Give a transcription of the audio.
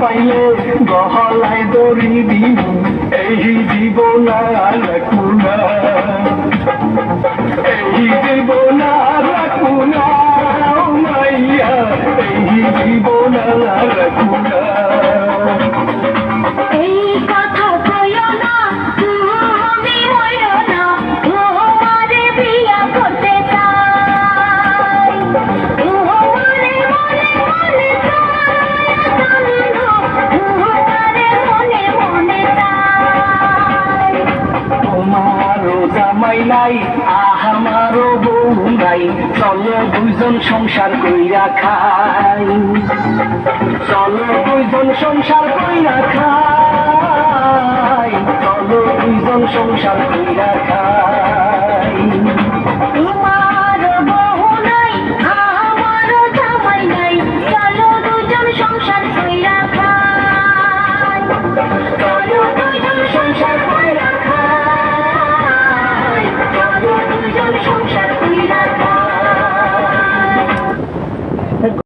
পাইলে গহলাই দরি দিব এই জীবন আর এই জীবন আর মাইয়া এই জীবন আর জামাই নাই আমারও বউ নাই। চলো দুইজন সংসার কইরা খাই। চলো দুইজন সংসার কইরা খাই। চলো দুইজন সংসার কইরা খাই।